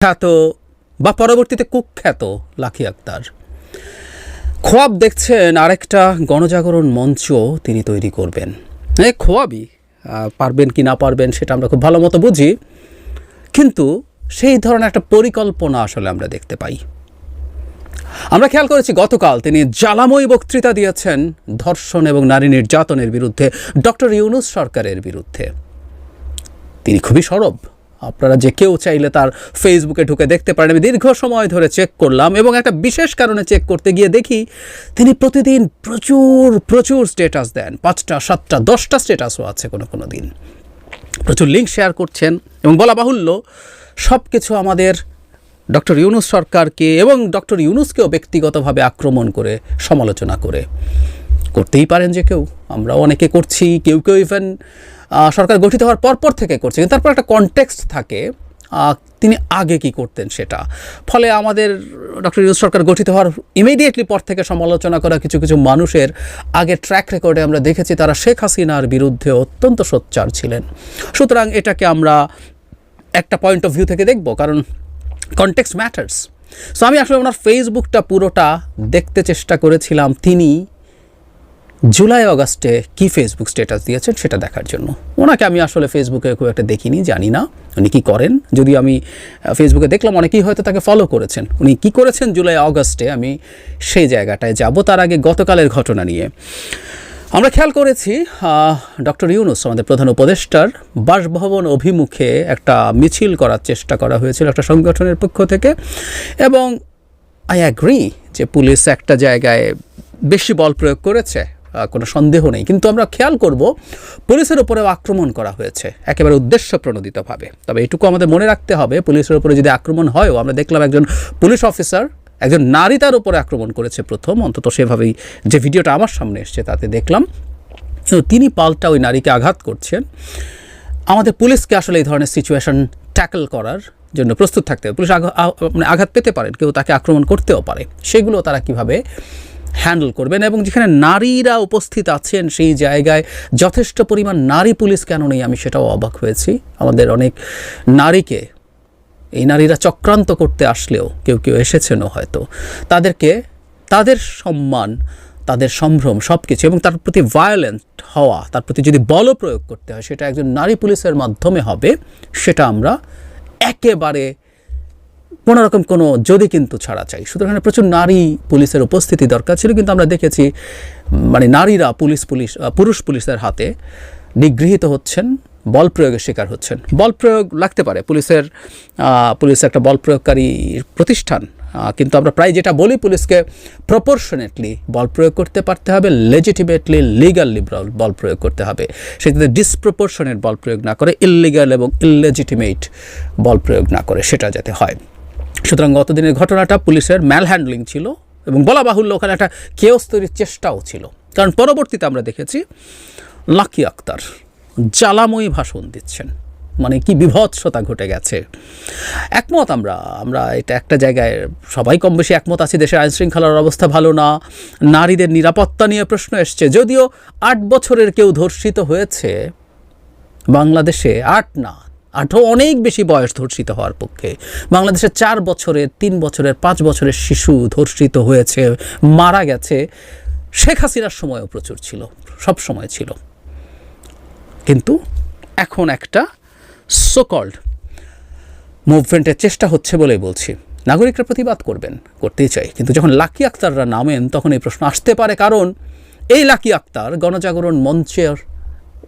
খ্যাত বা পরবর্তীতে কুখ্যাত লাখি আক্তার। খোয়াব দেখছেন আরেকটা গণজাগরণ মঞ্চ তিনি তৈরি করবেন। হ্যাঁ খোয়াবই পারবেন কি না পারবেন সেটা আমরা খুব ভালো মতো বুঝি। কিন্তু সেই ধরনের একটা পরিকল্পনা আসলে আমরা দেখতে পাই। আমরা খেয়াল করেছি গতকাল তিনি জ্বালাময়ী বক্তৃতা দিয়েছেন ধর্ষণ এবং নারী নির্যাতনের বিরুদ্ধে, ডক্টর ইউনুস সরকারের বিরুদ্ধে। তিনি খুবই সরব। আপনারা যে কেউ চাইলে তার ফেসবুকে ঢুকে দেখতে পারেন। আমি দীর্ঘ সময় ধরে চেক করলাম এবং একটা বিশেষ কারণে চেক করতে গিয়ে দেখি তিনি প্রতিদিন প্রচুর প্রচুর স্টেটাস দেন। পাঁচটা, সাতটা, দশটা স্টেটাসও আছে কোনো কোনো দিন। প্রচুর লিঙ্ক শেয়ার করছেন এবং বলা বাহুল্য সব কিছু আমাদের ডক্টর ইউনুস সরকারকে এবং ডক্টর ইউনুসকেও ব্যক্তিগতভাবে আক্রমণ করে, সমালোচনা করে। করতেই পারেন যে কেউ। আমরাও অনেকে করছি, কেউ কেউ ইভেন সরকার গঠিত হওয়ার পরপর থেকে করছে। কিন্তু তারপর একটা কনটেক্সট থাকে তিনি আগে কি করতেন সেটা। ফলে আমাদের ডক্টর ইউনুস সরকার গঠিত হওয়ার ইমিডিয়েটলি পর থেকে সমালোচনা করা কিছু কিছু মানুষের আগে ট্র্যাক রেকর্ডে আমরা দেখেছি, তারা শেখ হাসিনার বিরুদ্ধে অত্যন্ত সোচ্চার ছিলেন। সুতরাং এটাকে আমরা একটা পয়েন্ট অফ ভিউ থেকে দেখব, কারণ কনটেক্সট ম্যাটার্স সো আমি আসলে ওনার ফেসবুকটা পুরোটা দেখতে চেষ্টা করেছিলাম, তিনি জুলাই, অগাস্টে কি ফেসবুক স্ট্যাটাস দিয়েছেন সেটা দেখার জন্য। ওনাকে আমি আসলে ফেসবুকে খুব একটা দেখিনি, জানি না উনি কী করেন। যদি আমি ফেসবুকে দেখলাম অনেকেই হয়তো তাকে ফলো করেছেন। উনি কি করেছেন জুলাই, অগাস্টে আমি সেই জায়গাটায় যাব, তার আগে গতকালের ঘটনা নিয়ে। আমরা খেয়াল করেছি ডক্টর ইউনুস, আমাদের প্রধান উপদেষ্টার বাসভবন অভিমুখে একটা মিছিল করার চেষ্টা করা হয়েছিল একটা সংগঠনের পক্ষ থেকে। এবং আই অ্যাগ্রি যে পুলিশ একটা জায়গায় বেশি বল প্রয়োগ করেছে। কোনো সন্দেহ নেই। কিন্তু আমরা খেয়াল করব, পুলিশের উপরেও আক্রমণ করা হয়েছে, একেবারে উদ্দেশ্য প্রণোদিতভাবে তবে এটুকু আমাদের মনে রাখতে হবে, পুলিশের উপরে যদি আক্রমণ হয়ও, আমরা দেখলাম একজন পুলিশ অফিসার, একজন নারী তার উপরে আক্রমণ করেছে প্রথম। অন্তত সেভাবেই যে ভিডিওটা আমার সামনে এসছে তাতে দেখলাম। তিনি পাল্টা ওই নারীকে আঘাত করছেন। আমাদের পুলিশকে আসলে এই ধরনের সিচুয়েশন ট্যাকল করার জন্য প্রস্তুত থাকতে হবে। পুলিশ মানে আঘাত পেতে পারেন, কেউ তাকে আক্রমণ করতেও পারে। সেগুলো তারা কীভাবে হ্যান্ডেল করবেন এবং যেখানে নারীরা উপস্থিত আছেন সেই জায়গায় যথেষ্ট পরিমাণ নারী পুলিশ কেন নেই? আমি সেটাও অবাক হয়েছি। আমাদের অনেক নারীকে, এই নারীরা চক্রান্ত করতে আসলেও কেউ কেউ এসেছেনও হয়তো। তাদেরকে, তাদের সম্মান, তাদের সম্ভ্রম সব কিছু এবং তার প্রতি ভায়োলেন্ট হওয়া, তার প্রতি যদি বল প্রয়োগ করতে হয়, সেটা একজন নারী পুলিশের মাধ্যমে হবে, সেটা আমরা একেবারে কোনো রকম কোনো যদি কিন্তু ছাড়া চাই। সুতরাং প্রচুর নারী পুলিশের উপস্থিতি দরকার ছিল, কিন্তু আমরা দেখেছি মানে নারীরা পুলিশ পুলিশ পুরুষ পুলিশের হাতে নিগৃহীত হচ্ছেন, বল প্রয়োগের শিকার হচ্ছেন। বল প্রয়োগ লাগতে পারে, পুলিশের পুলিশ একটা বল প্রয়োগকারী প্রতিষ্ঠান কিন্তু আমরা প্রায় যেটা বলি, পুলিশকে প্রপোর্শনেটলি বল প্রয়োগ করতে পারতে হবে লেজিটিমেটলি লিগালি বল প্রয়োগ করতে হবে। সেক্ষেত্রে ডিসপ্রপোর্শনেট বল প্রয়োগ না করে ইললিগাল এবং ইললেজিটিমেট বল প্রয়োগ না করে, সেটা যাতে হয়। সুতরাং গতদিনের ঘটনাটা পুলিশের ম্যাল হ্যান্ডলিং ছিল এবং বলা বাহুল্য ওখানে একটা কেওস তৈরির চেষ্টাও ছিল। কারণ পরবর্তীতে আমরা দেখেছি, লাকি আক্তার জ্বালাময়ী ভাষণ দিচ্ছেন। মানে কি বিভৎসতা ঘটে গেছে। একমত আমরা আমরা এটা একটা জায়গায় সবাই কম বেশি একমত আছি, দেশের আইন শৃঙ্খলার অবস্থা ভালো না, নারীদের নিরাপত্তা নিয়ে প্রশ্ন এসছে। যদিও আট বছরের কেউ ধর্ষিত হয়েছে, বাংলাদেশে আট না আটও অনেক বেশি বয়স ধর্ষিত হওয়ার পক্ষে। বাংলাদেশে চার বছরের তিন বছরের পাঁচ বছরের শিশু ধর্ষিত হয়েছে, মারা গেছে। শেখ হাসিনার সময়ও প্রচুর ছিল, সব সময় ছিল। কিন্তু এখন একটা সোকল্ড মুভমেন্টের চেষ্টা হচ্ছে বলেই বলছি। নাগরিকরা প্রতিবাদ করবেন, করতেই চাই। কিন্তু যখন লাকি আক্তাররা নামেন, তখন এই প্রশ্ন আসতে পারে, কারণ এই লাকি আক্তার গণজাগরণ মঞ্চের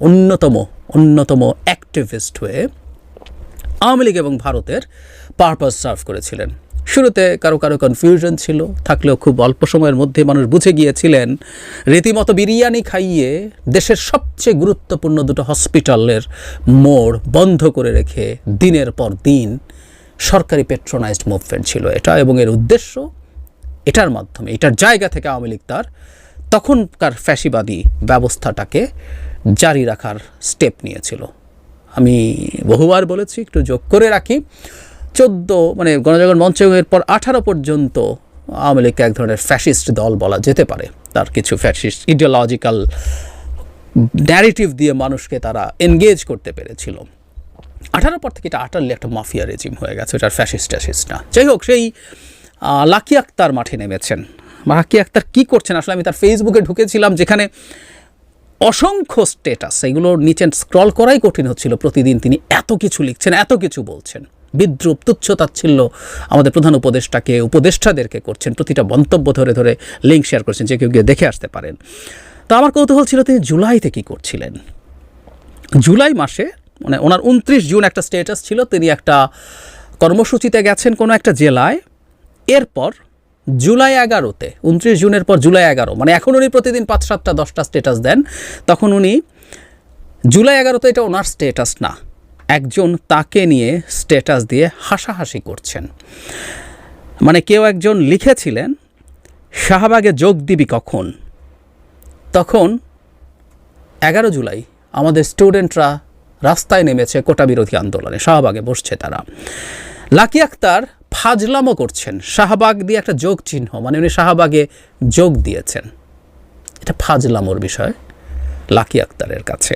অন্যতম অন্যতম অ্যাক্টিভিস্ট হয়ে আওয়ামী লীগ এবং ভারতের পারপাস সার্ভ করেছিলেন। শুরুতে কারও কারও কনফিউশন ছিল, থাকলেও খুব অল্প সময়ের মধ্যে মানুষ বুঝে গিয়েছিলেন, রীতিমতো বিরিয়ানি খাইয়ে দেশের সবচেয়ে গুরুত্বপূর্ণ দুটো হসপিটালের মোড় বন্ধ করে রেখে দিনের পর দিন সরকারি পেট্রোনাইজড মুভমেন্ট ছিল এটা এবং এর উদ্দেশ্য এটার মাধ্যমে, এটার জায়গা থেকে আওয়ামী লীগ তার তখনকার ফ্যাসিবাদী ব্যবস্থাটাকে জারি রাখার স্টেপ নিয়েছিল। আমি বহুবার বলেছি, একটু যোগ করে রাখি। চোদ্দ মানে গণজাগরণ মঞ্চ মঞ্চের পর আঠারো পর্যন্ত আওয়ামী লীগকে এক ধরনের ফ্যাসিস্ট দল বলা যেতে পারে। তার কিছু ফ্যাসিস্ট ইডিওলজিক্যাল ন্যারেটিভ দিয়ে মানুষকে তারা এনগেজ করতে পেরেছিল। আঠারো পর থেকে এটা আটারলি একটা মাফিয়া রেজিম হয়ে গেছে ওটার ফ্যাসিস্ট ট্যাসিস্ট না। যাই হোক, সেই লাকি আক্তার মাঠে নেমেছেন। লাকি আক্তার কী করছেন? আসলে আমি তার ফেসবুকে ঢুকেছিলাম, যেখানে অসংখ্য স্টেটাস এগুলো নিচে স্ক্রল করাই কঠিন হচ্ছিল প্রতিদিন। তিনি এত কিছু লিখছেন, এত কিছু বলছেন। বিদ্রুপ, তুচ্ছতাচ্ছিল্য আমাদের প্রধান উপদেষ্টাকে, উপদেষ্টাদেরকে করছেন। প্রতিটা মন্তব্য ধরে ধরে লিঙ্ক শেয়ার করছেন, যে কেউ গিয়ে দেখে আসতে পারেন। তো আমার কৌতূহল ছিল তিনি জুলাইতে কী করছিলেন? জুলাই মাসে মানে ওনার উনত্রিশ জুন একটা স্টেটাস ছিল, তিনি একটা কর্মসূচিতে গেছেন কোনো একটা জেলায়। এরপর জুলাই এগারোতে, উনত্রিশ জুনের পর জুলাই এগারো মানে এখন উনি প্রতিদিন পাঁচ সাতটা, দশটা স্টেটাস দেন, তখন উনি জুলাই এগারোতে এটা ওনার স্টেটাস না, একজন তাকে নিয়ে স্টেটাস দিয়ে হাসাহাসি করছেন। মানে কেউ একজন লিখেছিলেন, শাহবাগে যোগ দিবি কখন? তখন এগারো জুলাই আমাদের স্টুডেন্টরা রাস্তায় নেমেছে কোটা বিরোধী আন্দোলনে, শাহবাগে বসছে তারা। লাকি আক্তার ফাজলামো করছেন। শাহবাগ দিয়ে একটা যোগ চিহ্ন মানে উনি শাহবাগে যোগ দিয়েছেন। এটা ফাজলামোর বিষয়, লাকি আক্তারের কাছে।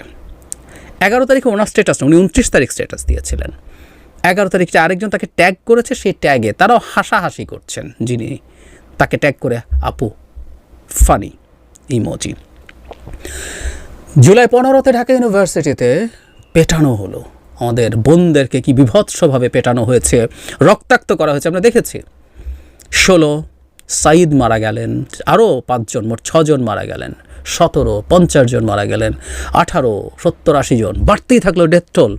এগারো তারিখে ওনার স্ট্যাটাস উনি উনত্রিশ তারিখ স্ট্যাটাস দিয়েছিলেন। এগারো তারিখে আরেকজন তাকে ট্যাগ করেছে, সেই ট্যাগে তারাও হাসাহাসি করছেন, যিনি তাকে ট্যাগ করে, আপু ফানি ইমোজি জুলাই পনেরোতে ঢাকা ইউনিভার্সিটিতে পেটানো হলো। আমাদের বোনদেরকে কি বিভৎসভাবে পেটানো হয়েছে, রক্তাক্ত করা হয়েছে, আমরা দেখেছি। ষোলো সাইদ মারা গেলেন, আরও পাঁচজন মোট ছজন মারা গেলেন, সতেরো, পঞ্চাশ জন মারা গেলেন, আঠারো, সত্তর, আশি জন, বাড়তেই থাকল ডেথ টোল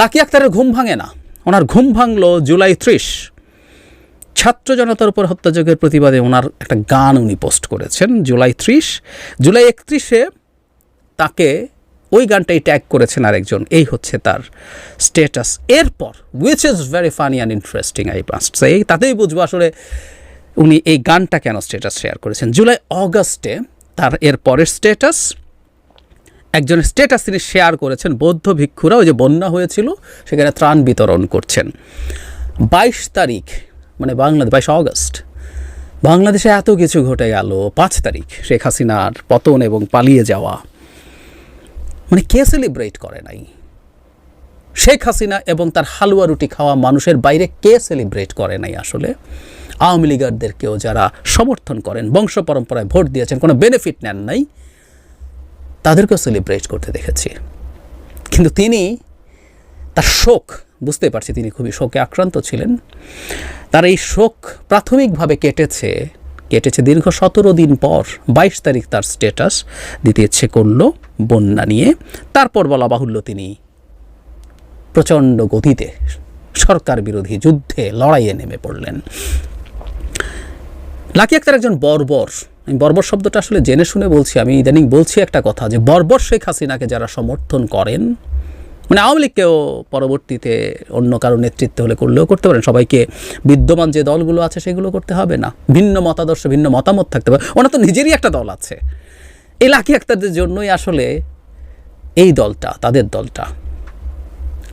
লাকি আক্তারের ঘুম ভাঙে না, ওনার ঘুম ভাঙলো জুলাই ত্রিশ। ছাত্র জনতার উপর হত্যাযজ্ঞের প্রতিবাদে ওনার একটা গান উনি পোস্ট করেছেন, জুলাই ত্রিশ। জুলাই একত্রিশে তাকে ওই গানটাই ট্যাগ করেছেন আরেকজন, এই হচ্ছে তার স্টেটাস এরপর which is very funny and interesting I must say তাতেই বুঝব আসলে উনি এই গানটা কেন স্টেটাস শেয়ার করেছেন। জুলাই অগস্টে তার এর পরের স্টেটাস একজনের স্টেটাস তিনি শেয়ার করেছেন, বৌদ্ধ ভিক্ষুরা, ওই যে বন্যা হয়েছিল, সেখানে ত্রাণ বিতরণ করছেন। বাইশ তারিখ মানে বাংলাদেশ বাইশ অগস্ট, বাংলাদেশে এত কিছু ঘটে গেল, পাঁচ তারিখ শেখ হাসিনার পতন এবং পালিয়ে যাওয়া। মানে কে সেলিব্রেট করে নাই? শেখ হাসিনা এবং তার হালুয়া রুটি খাওয়া মানুষের বাইরে কে সেলিব্রেট করে নাই আসলে? আওয়ামী লীগারদেরকেও যারা সমর্থন করেন, বংশ পরম্পরায় ভোট দিয়েছেন, কোনো বেনিফিট নেন নাই, তাদেরকেও সেলিব্রেট করতে দেখেছি। কিন্তু তিনি তার শোক বুঝতে পারছি তিনি খুবই শোকে আক্রান্ত ছিলেন, তার এই শোক প্রাথমিকভাবে কেটেছে কেটেছে দীর্ঘ সতেরো দিন পর বাইশ তারিখ তার স্টেটাস দিতে ইচ্ছে করল বন্যা নিয়ে। তারপর বলা বাহুল্য তিনি প্রচণ্ড গতিতে সরকার বিরোধী যুদ্ধে লড়াইয়ে নেমে পড়লেন। লাকি আক্তার একজন বর্বর। আমি বর্বর শব্দটা আসলে জেনে শুনে বলছি, আমি ইদানিং বলছি একটা কথা যে বর্বর শেখ হাসিনাকে যারা সমর্থন করেন মানে আওয়ামী লীগকেও পরবর্তীতে অন্য কারও নেতৃত্ব হলে করলেও করতে পারেন। সবাইকে বিদ্যমান যে দলগুলো আছে সেগুলো করতে হবে না। ভিন্ন মতাদর্শ, ভিন্ন মতামত থাকতে পারে। ওনার তো নিজেরই একটা দল আছে। এই লাকি আক্তারদের জন্যই আসলে এই দলটা, তাদের দলটা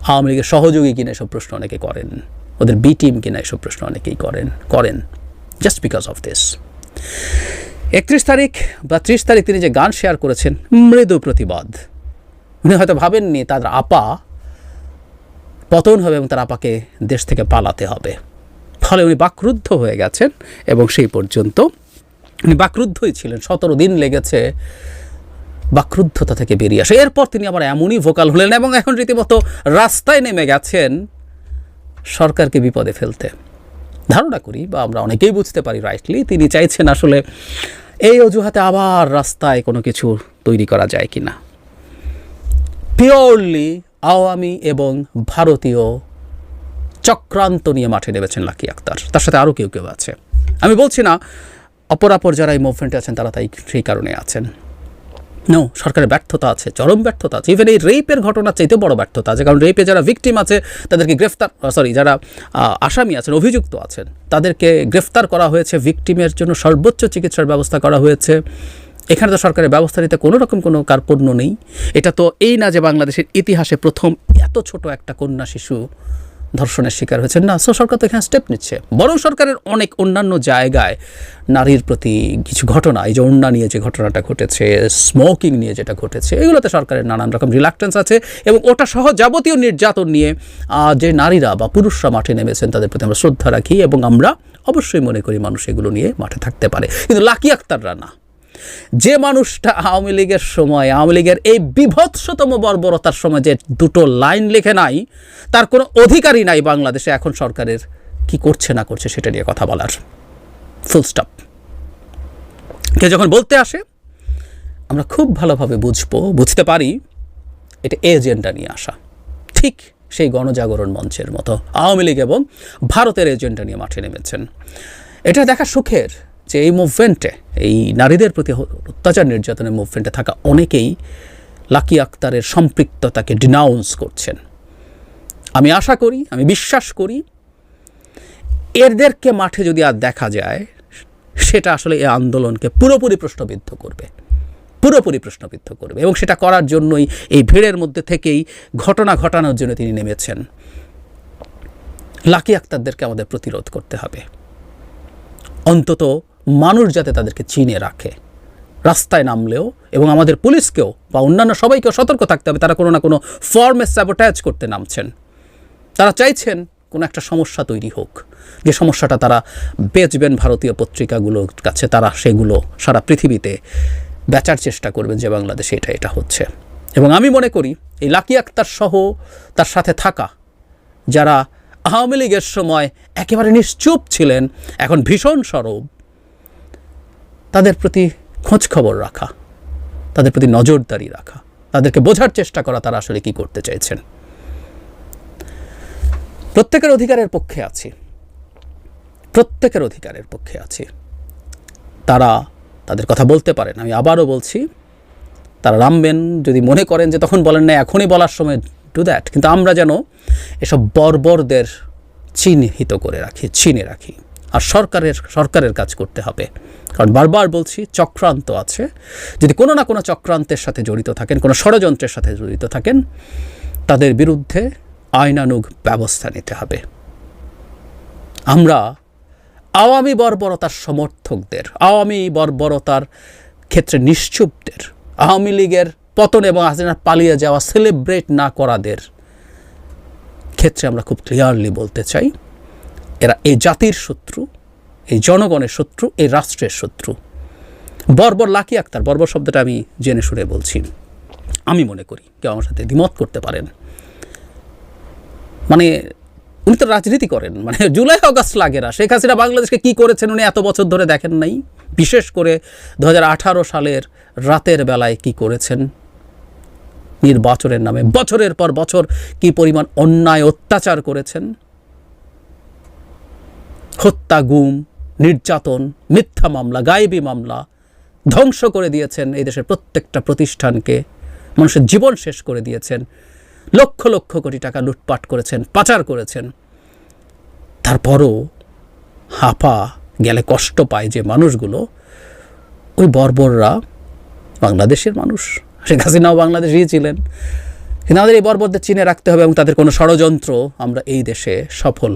আওয়ামী লীগের সহযোগী কিনা এসব প্রশ্ন অনেকে করেন। ওদের বি টিম কিনা এসব প্রশ্ন অনেকেই করেন করেন। জাস্ট বিকজ অফ দিস একত্রিশ তারিখ বা ত্রিশ তারিখ তিনি যে গান শেয়ার করেছেন, মৃদু প্রতিবাদ। উনি হয়তো ভাবেননি তার আপা পতন হবে এবং তার আপাকে দেশ থেকে পালাতে হবে। ফলে উনি বাকরুদ্ধ হয়ে গেছেন এবং সেই পর্যন্ত উনি বাকরুদ্ধই ছিলেন। সতেরো দিন লেগেছে বাকরুদ্ধতা থেকে বেরিয়ে আসে। এরপর তিনি আবার এমনই ভোকাল হলেন এবং এখন রীতিমতো রাস্তায় নেমে গেছেন সরকারকে বিপদে ফেলতে। ধারণা করি বা আমরা অনেকেই বুঝতে পারি রাইটলি তিনি চাইছেন আসলে এই অজুহাতে আবার রাস্তায় কোনো কিছু তৈরি করা যায় কি না পিওরলি আওয়ামী এবং ভারতীয় চক্রান্ত নিয়ে মাঠে নেমেছেন লাকি আক্তার। তার সাথে আরও কেউ কেউ আছে। আমি বলছি না অপরাপর যারা এই মুভমেন্টে আছেন, তারা তাই সেই কারণে আছেন। নো সরকারের ব্যর্থতা আছে, চরম ব্যর্থতা আছে। ইভেন এই রেপের ঘটনার চাইতে বড় ব্যর্থতা আছে। কারণ রেপে যারা ভিকটিম আছে, তাদেরকে গ্রেফতার সরি যারা আসামি আছেন, অভিযুক্ত আছেন, তাদেরকে গ্রেফতার করা হয়েছে। ভিকটিমের জন্য সর্বোচ্চ চিকিৎসার ব্যবস্থা করা হয়েছে। এখানে তো সরকারের ব্যবস্থা নিতে কোনো রকম কোনো কার্পণ্য নেই। এটা তো এই না যে বাংলাদেশের ইতিহাসে প্রথম এত ছোট একটা কন্যা শিশু ধর্ষণের শিকার হয়েছেন। না, সো সরকার তো এখানে স্টেপ নিচ্ছে। বরং সরকারের অনেক অন্যান্য জায়গায় নারীর প্রতি কিছু ঘটনা, এই যে অন্যা নিয়ে যে ঘটনাটা ঘটেছে স্মোকিং নিয়ে যেটা ঘটেছে, এগুলোতে সরকারের নানান রকম রিলাক্টেন্স আছে এবং ওটা সহ যাবতীয় নির্যাতন নিয়ে যে নারীরা বা পুরুষরা মাঠে নেমেছেন তাদের প্রতি আমরা শ্রদ্ধা রাখি এবং আমরা অবশ্যই মনে করি মানুষ এগুলো নিয়ে মাঠে থাকতে পারে। কিন্তু লাকি আক্তাররা না। যে মানুষটা আওয়ামী লীগের সময়, আওয়ামী লীগের এই বিভৎসতম বর্বরতার সময় যে দুটো লাইন লিখে নাই, তার কোনো অধিকারই নাই বাংলাদেশে, এখন সরকারের কি করছে না করছে সেটা নিয়ে কথা বলার। ফুল স্টপ কে যখন বলতে আসে, আমরা খুব ভালোভাবে বুঝব, বুঝতে পারি, এটা এজেন্ডা নিয়ে আসা। ঠিক সেই গণজাগরণ মঞ্চের মতো, আওয়ামী লীগ এবং ভারতের এজেন্ডা নিয়ে মাঠে নেমেছেন। এটা দেখা সুখের যে এই মুভমেন্টে এই নারীদের প্রতি অত্যাচার নির্যাতনের মুভমেন্টে থাকা অনেকেই লাকি আক্তারের সম্পৃক্ততাকে ডিনাউন্স করছেন। আমি আশা করি, আমি বিশ্বাস করি, এদেরকে মাঠে যদি আর দেখা যায়, সেটা আসলে এই আন্দোলনকে পুরোপুরি প্রশ্নবিদ্ধ করবে। পুরোপুরি প্রশ্নবিদ্ধ করবে এবং সেটা করার জন্যই এই ভিড়ের মধ্যে থেকেই ঘটনা ঘটানোর জন্য তিনি নেমেছেন। লাকি আক্তারদেরকে আমাদের প্রতিরোধ করতে হবে। অন্তত মানুষ যাতে তাদেরকে চিনে রাখে। রাস্তায় নামলেও এবং আমাদের পুলিশকেও বা অন্যান্য সবাইকেও সতর্ক থাকতে হবে, তারা কোনো না কোনো ফর্মে স্যাবোটাইজ করতে নামছেন। তারা চাইছেন কোনো একটা সমস্যা তৈরি হোক। যে সমস্যাটা তারা বেচবেন ভারতীয় পত্রিকাগুলোর কাছে, তারা সেগুলো সারা পৃথিবীতে বেচার চেষ্টা করবেন যে বাংলাদেশে এটা এটা হচ্ছে। এবং আমি মনে করি এই লাকি আক্তার সহ তার সাথে থাকা, যারা আওয়ামী লীগের সময় একেবারে নিশ্চুপ ছিলেন, এখন ভীষণ সরব। তাদের প্রতি খোঁজ খবর রাখা, তাদের প্রতি নজরদারি রাখা, তাদেরকে বোঝার চেষ্টা করা তারা আসলে কি করতে চাইছেন। প্রত্যেকের অধিকারের পক্ষে আছি। প্রত্যেকের অধিকারের পক্ষে আছি। তারা তাদের কথা বলতে পারেন, আমি আবারও বলছি, তারা নামবেন, যদি মনে করেন যে তখন বলেন, না, এখনই বলার সময় ডু দ্যাট কিন্তু আমরা যেন এসব বর্বরদের চিহ্নিত করে রাখি, চিনে রাখি। আর সরকারের সরকারের কাজ করতে হবে। কারণ বারবার বলছি, চক্রান্ত আছে। যদি কোনো না কোনো চক্রান্তের সাথে জড়িত থাকেন, কোনো ষড়যন্ত্রের সাথে জড়িত থাকেন, তাদের বিরুদ্ধে আইনানুগ ব্যবস্থা নিতে হবে। আমরা আওয়ামী বর্বরতার সমর্থকদের, আওয়ামী বর্বরতার ক্ষেত্রে নিশ্চুপদের, আওয়ামী লীগের পতন এবং হাসিনার পালিয়ে যাওয়া সেলিব্রেট না করাদের ক্ষেত্রে আমরা খুব ক্লিয়ারলি বলতে চাই। এরা এই জাতির শত্রু, এই জনগণের শত্রু, এই রাষ্ট্রের শত্রু। বর্বর লাকি আক্তার, বর্বর শব্দটা আমি জেনে শুনে বলছি। আমি মনে করি কেউ আমার সাথে দ্বিমত করতে পারেন। মানে উনি তো রাজনীতি করেন মানে জুলাই অগাস্ট লাগে না। শেখ হাসিনা বাংলাদেশকে কী করেছেন উনি এত বছর ধরে দেখেন নাই। বিশেষ করে দু হাজার আঠারো সালের রাতের বেলায় কি করেছেন? নির্বাচনের নামে বছরের পর বছর কি পরিমাণ অন্যায় অত্যাচার করেছেন? হত্যা, গুম, নির্যাতন, মিথ্যা মামলা, গায়েবী মামলা ধ্বংস করে দিয়েছেন এই দেশের প্রত্যেকটা প্রতিষ্ঠানকে। মানুষের জীবন শেষ করে দিয়েছেন। লক্ষ লক্ষ কোটি টাকা লুটপাট করেছেন, পাচার করেছেন। তারপরও হাঁপা গেলে কষ্ট পায় যে মানুষগুলো, ওই বর্বররা বাংলাদেশের মানুষ। শেখ হাসিনাও বাংলাদেশেই ছিলেন। কিন্তু আমাদের এই বর্বরদের চিনে রাখতে হবে এবং তাদের কোনো ষড়যন্ত্র আমরা এই দেশে সফল